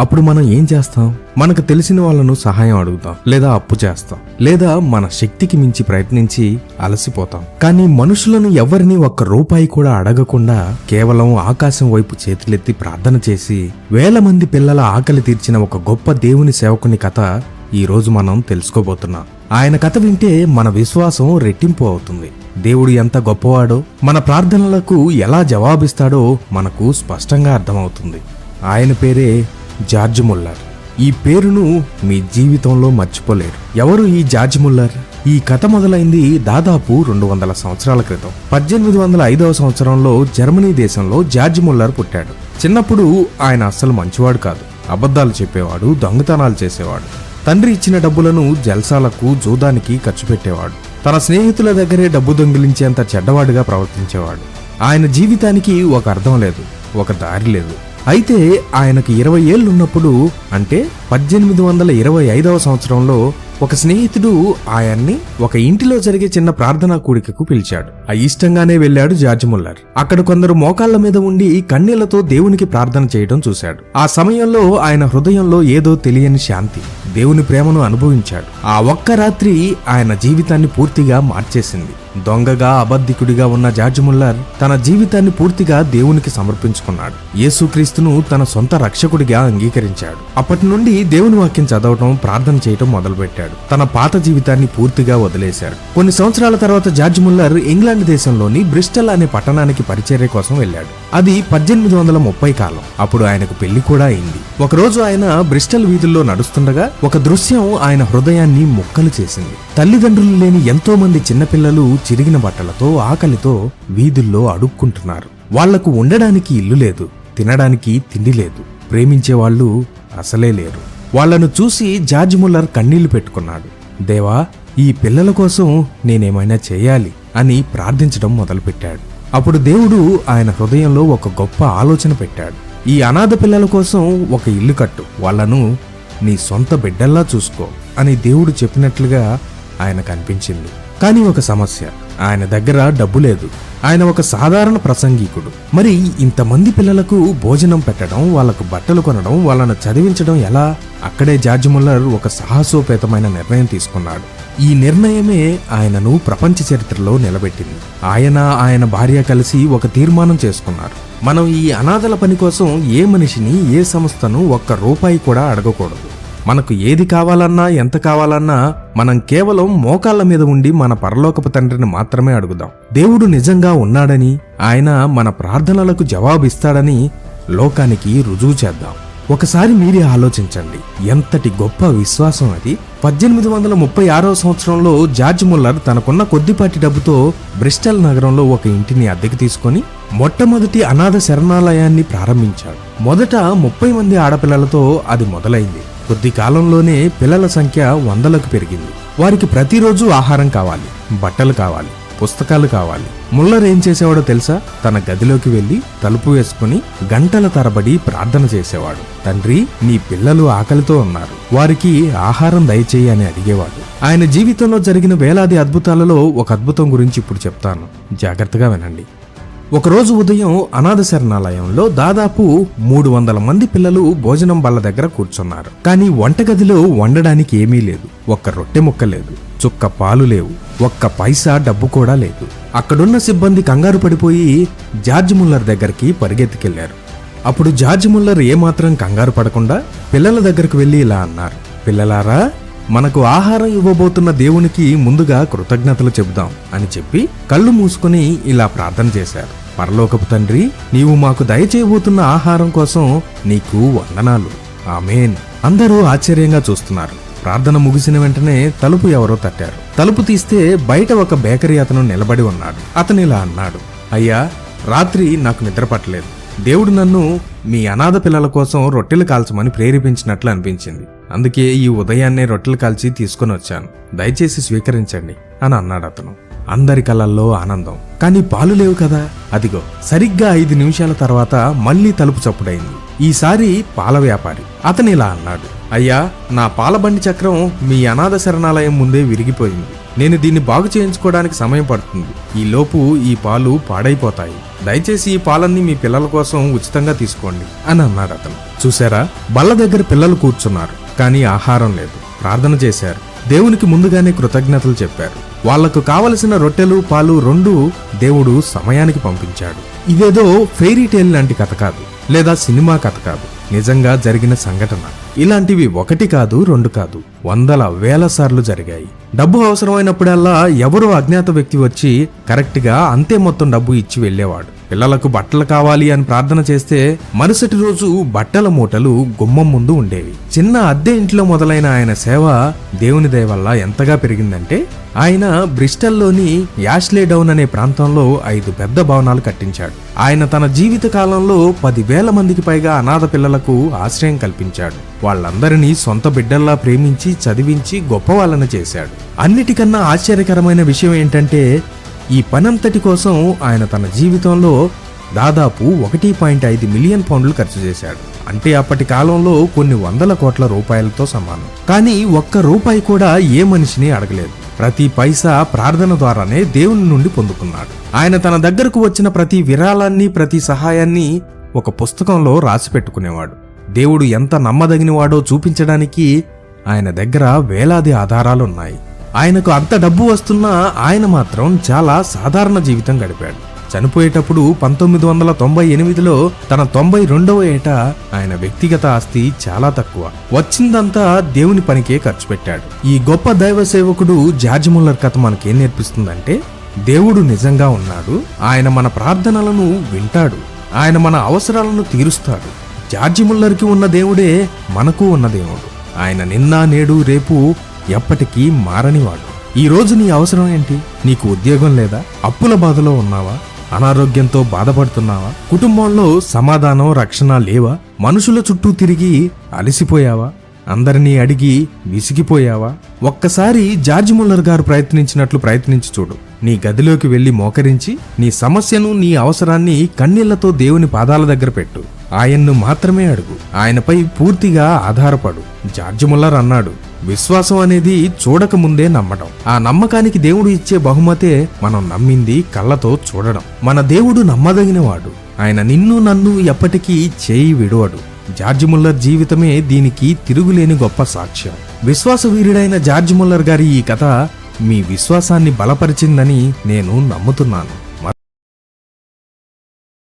అప్పుడు మనం ఏం చేస్తాం? మనకు తెలిసిన వాళ్ళను సహాయం అడుగుతాం. లేదా అప్పు చేస్తాం. లేదా మన శక్తికి మించి ప్రయత్నించి అలసిపోతాం. కానీ మనుషులను ఎవరిని ఒక్క రూపాయి కూడా అడగకుండా కేవలం ఆకాశం వైపు చేతులెత్తి ప్రార్థన చేసి వేల మంది పిల్లల ఆకలి తీర్చిన ఒక గొప్ప దేవుని సేవకుని కథ ఈ రోజు మనం తెలుసుకోబోతున్నాం. ఆయన కథ వింటే మన విశ్వాసం రెట్టింపు అవుతుంది. దేవుడు ఎంత గొప్పవాడో మన ప్రార్థనలకు ఎలా జవాబిస్తాడో మనకు స్పష్టంగా అర్థమవుతుంది. ఆయన పేరే జార్జ్ ముల్లర్. ఈ పేరును మీ జీవితంలో మర్చిపోలేరు. ఎవరు ఈ జార్జ్ ముల్లర్? ఈ కథ మొదలైంది దాదాపు రెండు వందల సంవత్సరాల క్రితం. పద్దెనిమిది వందల ఐదవ సంవత్సరంలో జర్మనీ దేశంలో జార్జ్ ముల్లర్ పుట్టాడు. చిన్నప్పుడు ఆయన అస్సలు మంచివాడు కాదు. అబద్ధాలు చెప్పేవాడు దొంగతనాలు చేసేవాడు. తండ్రి ఇచ్చిన డబ్బులను జల్సాలకు జూదానికి ఖర్చు పెట్టేవాడు. తన స్నేహితుల దగ్గరే డబ్బు దొంగిలించేంత చెడ్డవాడిగా ప్రవర్తించేవాడు. ఆయన జీవితానికి ఒక అర్థం లేదు ఒక దారి లేదు. అయితే ఆయనకు ఇరవై ఏళ్ళున్నప్పుడు అంటే పద్దెనిమిది వందల ఇరవై ఐదవ సంవత్సరంలో ఒక స్నేహితుడు ఆయన్ని ఒక ఇంటిలో జరిగే చిన్న ప్రార్థనా కూడికకు పిలిచాడు. ఆ ఇష్టంగానే వెళ్ళాడు జార్జ్ ముల్లర్. అక్కడ కొందరు మోకాళ్ళ మీద ఉండి కన్నీళ్ళతో దేవునికి ప్రార్థన చేయడం చూశాడు. ఆ సమయంలో ఆయన హృదయంలో ఏదో తెలియని శాంతి దేవుని ప్రేమను అనుభవించాడు. ఆ ఒక్క రాత్రి ఆయన జీవితాన్ని పూర్తిగా మార్చేసింది. దొంగగా అబద్ధికుడిగా ఉన్న జార్జ్ ముల్లర్ తన జీవితాన్ని పూర్తిగా దేవునికి సమర్పించుకున్నాడు. యేసుక్రీస్తును తన సొంత రక్షకుడిగా అంగీకరించాడు. అప్పటి నుండి దేవుని వాక్యం చదవటం ప్రార్థన చేయటం మొదలుపెట్టాడు. తన పాత జీవితాన్ని పూర్తిగా వదిలేశాడు. కొన్ని సంవత్సరాల తర్వాత జార్జ్ ముల్లర్ ఇంగ్లాండ్ దేశంలోని బ్రిస్టల్ అనే పట్టణానికి పరిచర్య కోసం వెళ్ళాడు. అది పద్దెనిమిది వందల ముప్పై కాలం. అప్పుడు ఆయనకు పెళ్ళి కూడా అయింది. ఒకరోజు ఆయన బ్రిస్టల్ వీధుల్లో నడుస్తుండగా ఒక దృశ్యం ఆయన హృదయాన్ని ముక్కలు చేసింది. తల్లిదండ్రులు లేని ఎంతో మంది చిన్నపిల్లలు చిరిగిన బట్టలతో ఆకలితో వీధుల్లో అడుక్కుంటున్నారు. వాళ్ళకు ఉండడానికి ఇల్లు లేదు తినడానికి తిండి లేదు. ప్రేమించే వాళ్ళు అసలే లేరు. వాళ్ళను చూసి జార్జ్ ముల్లర్ కన్నీళ్ళు పెట్టుకున్నాడు. దేవా ఈ పిల్లల కోసం నేనేమైనా చేయాలి అని ప్రార్థించడం మొదలుపెట్టాడు. అప్పుడు దేవుడు ఆయన హృదయంలో ఒక గొప్ప ఆలోచన పెట్టాడు. ఈ అనాథ పిల్లల కోసం ఒక ఇల్లు కట్టు. వాళ్ళను నీ సొంత బిడ్డల్లా చూసుకో అని దేవుడు చెప్పినట్లుగా ఆయన కనిపించింది. కానీ ఒక సమస్య. ఆయన దగ్గర డబ్బు లేదు. ఆయన ఒక సాధారణ ప్రసంగికుడు. మరి ఇంతమంది పిల్లలకు భోజనం పెట్టడం వాళ్ళకు బట్టలు కొనడం వాళ్ళను చదివించడం ఎలా? అక్కడే జార్జ్ ముల్లర్ ఒక సాహసోపేతమైన నిర్ణయం తీసుకున్నాడు. ఈ నిర్ణయమే ఆయనను ప్రపంచ చరిత్రలో నిలబెట్టింది. ఆయన ఆయన భార్య కలిసి ఒక తీర్మానం చేసుకున్నారు. మనం ఈ అనాథల పని కోసం ఏ మనిషిని ఏ సంస్థను ఒక్క రూపాయి కూడా అడగకూడదు. మనకు ఏది కావాలన్నా ఎంత కావాలన్నా మనం కేవలం మోకాళ్ళ మీద ఉండి మన పరలోకపు తండ్రిని మాత్రమే అడుగుదాం. దేవుడు నిజంగా ఉన్నాడని ఆయన మన ప్రార్థనలకు జవాబిస్తాడని లోకానికి రుజువు చేద్దాం. ఒకసారి మీరే ఆలోచించండి. ఎంతటి గొప్ప విశ్వాసం అది. పద్దెనిమిది వందల ముప్పై ఆరవ సంవత్సరంలో జార్జ్ ముల్లర్ తనకున్న కొద్దిపాటి డబ్బుతో బ్రిస్టల్ నగరంలో ఒక ఇంటిని అద్దెకి తీసుకొని మొట్టమొదటి అనాథ శరణాలయాన్ని ప్రారంభించాడు. మొదట ముప్పై మంది ఆడపిల్లలతో అది మొదలైంది. కొద్ది కాలంలోనే పిల్లల సంఖ్య వందలకు పెరిగింది. వారికి ప్రతిరోజు ఆహారం కావాలి బట్టలు కావాలి పుస్తకాలు కావాలి. ముల్లర్ ఏం చేసేవాడో తెలుసా? తన గదిలోకి వెళ్ళి తలుపు వేసుకుని గంటల తరబడి ప్రార్థన చేసేవాడు. తండ్రి నీ పిల్లలు ఆకలితో ఉన్నారు. వారికి ఆహారం దయచేయి అని అడిగేవాడు. ఆయన జీవితంలో జరిగిన వేలాది అద్భుతాలలో ఒక అద్భుతం గురించి ఇప్పుడు చెప్తాను. జాగ్రత్తగా వినండి. ఒకరోజు ఉదయం అనాథ శరణాలయంలో దాదాపు మూడు వందల మంది పిల్లలు భోజనం బల్ల దగ్గర కూర్చున్నారు. కానీ వంటగదిలో వండడానికి ఏమీ లేదు. ఒక్క రొట్టె ముక్క లేదు. చుక్క పాలు లేవు. ఒక్క పైసా డబ్బు కూడా లేదు. అక్కడున్న సిబ్బంది కంగారు పడిపోయి జార్జ్ ముల్లర్ దగ్గరికి పరిగెత్తికెళ్ళారు. అప్పుడు జార్జ్ ముల్లర్ ఏమాత్రం కంగారు పడకుండా పిల్లల దగ్గరకు వెళ్ళి ఇలా అన్నారు. పిల్లలారా మనకు ఆహారం ఇవ్వబోతున్న దేవునికి ముందుగా కృతజ్ఞతలు చెబుదాం అని చెప్పి కళ్ళు మూసుకుని ఇలా ప్రార్థన చేశారు. పరలోకపు తండ్రి నీవు మాకు దయచేయబోతున్న ఆహారం కోసం నీకు వందనాలు. ఆమెన్. అందరూ ఆశ్చర్యంగా చూస్తున్నారు. ప్రార్థన ముగిసిన వెంటనే తలుపు ఎవరో తట్టారు. తలుపు తీస్తే బయట ఒక బేకరీ అతను నిలబడి ఉన్నాడు. అతను ఇలా అన్నాడు అయ్యా రాత్రి నాకు నిద్ర పట్టలేదు. దేవుడు నన్ను మీ అనాథ పిల్లల కోసం రొట్టెలు కాల్చమని ప్రేరేపించినట్లు అనిపించింది. అందుకే ఈ ఉదయాన్నే రొట్టెలు కాల్చి తీసుకొని వచ్చాను. దయచేసి స్వీకరించండి అని అన్నాడు అతను. అందరి కళ్ళల్లో ఆనందం. కానీ పాలు లేవు కదా. అదిగో సరిగ్గా ఐదు నిమిషాల తర్వాత మళ్ళీ తలుపు చప్పుడైంది. ఈసారి పాల వ్యాపారి. అతను ఇలా అన్నాడు. అయ్యా నా పాలబండి చక్రం మీ అనాథ శరణాలయం ముందే విరిగిపోయింది. నేను దీన్ని బాగు చేయించుకోవడానికి సమయం పడుతుంది. ఈ లోపు ఈ పాలు పాడైపోతాయి. దయచేసి ఈ పాలన్నీ మీ పిల్లల కోసం ఉచితంగా తీసుకోండి అని అన్నాడు అతను. చూసారా బల్ల దగ్గర పిల్లలు కూర్చున్నారు. కానీ ఆహారం లేదు. ప్రార్థన చేశారు. దేవునికి ముందుగానే కృతజ్ఞతలు చెప్పారు. వాళ్ళకు కావలసిన రొట్టెలు పాలు రెండు దేవుడు సమయానికి పంపించాడు. ఇదేదో ఫెయిరీ టేల్ లాంటి కథ కాదు లేదా సినిమా కథ కాదు నిజంగా జరిగిన సంఘటన. ఇలాంటివి ఒకటి కాదు రెండు కాదు వందల వేల సార్లు జరిగాయి. డబ్బు అవసరమైనప్పుడల్లా ఎవరో అజ్ఞాత వ్యక్తి వచ్చి కరెక్ట్గా అంతే మొత్తం డబ్బు ఇచ్చి వెళ్ళేవాడు. పిల్లలకు బట్టలు కావాలి అని ప్రార్థన చేస్తే మరుసటి రోజు బట్టల మూటలు గుమ్మం ముందు ఉండేవి. చిన్న అద్దె ఇంట్లో మొదలైన ఆయన సేవ దేవుని దయ వల్ల ఎంతగా పెరిగిందంటే ఆయన బ్రిస్టల్లోని యాష్లే డౌన్ అనే ప్రాంతంలో ఐదు పెద్ద భవనాలు కట్టించాడు. ఆయన తన జీవిత కాలంలో పదివేల మందికి పైగా అనాథ పిల్లలకు ఆశ్రయం కల్పించాడు. వాళ్ళందరినీ సొంత బిడ్డల్లా ప్రేమించి చదివించి గొప్పవాళ్ళని చేశాడు. అన్నిటికన్నా ఆశ్చర్యకరమైన విషయం ఏంటంటే ఈ పనంతటి కోసం ఆయన తన జీవితంలో దాదాపు ఒకటి పాయింట్ ఐదు మిలియన్ పౌండ్లు ఖర్చు చేశాడు. అంటే అప్పటి కాలంలో కొన్ని వందల కోట్ల రూపాయలతో సమానం. కానీ ఒక్క రూపాయి కూడా ఏ మనిషిని అడగలేదు. ప్రతి పైసా ప్రార్థన ద్వారానే దేవుని నుండి పొందుకున్నాడు. ఆయన తన దగ్గరకు వచ్చిన ప్రతి విరాళాన్ని ప్రతి సహాయాన్ని ఒక పుస్తకంలో రాసి పెట్టుకునేవాడు. దేవుడు ఎంత నమ్మదగినవాడో చూపించడానికి ఆయన దగ్గర వేలాది ఆధారాలున్నాయి. ఆయనకు అంత డబ్బు వస్తున్నా ఆయన మాత్రం చాలా సాధారణ జీవితం గడిపాడు. చనిపోయేటప్పుడు పంతొమ్మిది వందల తొంభై ఎనిమిదిలో తన తొంభై రెండవ ఏట ఆయన వ్యక్తిగత ఆస్తి చాలా తక్కువ. వచ్చిందంతా దేవుని పనికే ఖర్చు పెట్టాడు. ఈ గొప్ప దైవ సేవకుడు జార్జ్ ముల్లర్ కథ మనకేం నేర్పిస్తుందంటే దేవుడు నిజంగా ఉన్నాడు ఆయన మన ప్రార్థనలను వింటాడు ఆయన మన అవసరాలను తీరుస్తాడు. జార్జి ముల్లర్కి ఉన్న దేవుడే మనకు ఉన్న దేవుడు. ఆయన నిన్న నేడు రేపు ఎప్పటికీ మారనివాడు ఈ రోజు నీ అవసరం ఏంటి? నీకు ఉద్యోగం లేదా? అప్పుల బాధలో ఉన్నావా? అనారోగ్యంతో బాధపడుతున్నావా? కుటుంబంలో సమాధానం రక్షణ లేవా? మనుషుల చుట్టూ తిరిగి అలసిపోయావా? అందరినీ అడిగి విసిగిపోయావా? ఒక్కసారి జార్జ్ ముల్లర్ గారు ప్రయత్నించినట్లు ప్రయత్నించి చూడు. నీ గదిలోకి వెళ్ళి మోకరించి నీ సమస్యను నీ అవసరాన్ని కన్నీళ్ళతో దేవుని పాదాల దగ్గర పెట్టు. ఆయన్ను మాత్రమే అడుగు. ఆయనపై పూర్తిగా ఆధారపడు. జార్జ్ ముల్లర్ అన్నాడు విశ్వాసం అనేది చూడకముందే నమ్మడం ఆ నమ్మకానికి దేవుడు ఇచ్చే బహుమతే మనం నమ్మింది కళ్ళతో చూడడం. మన దేవుడు నమ్మదగినవాడు. ఆయన నిన్ను నన్ను ఎప్పటికీ చేయి విడవడు. జార్జ్ ముల్లర్ జీవితమే దీనికి తిరుగులేని గొప్ప సాక్ష్యం. విశ్వాసవీరుడైన జార్జ్ ముల్లర్ గారి ఈ కథ మీ విశ్వాసాన్ని బలపరిచిందని నేను నమ్ముతున్నాను.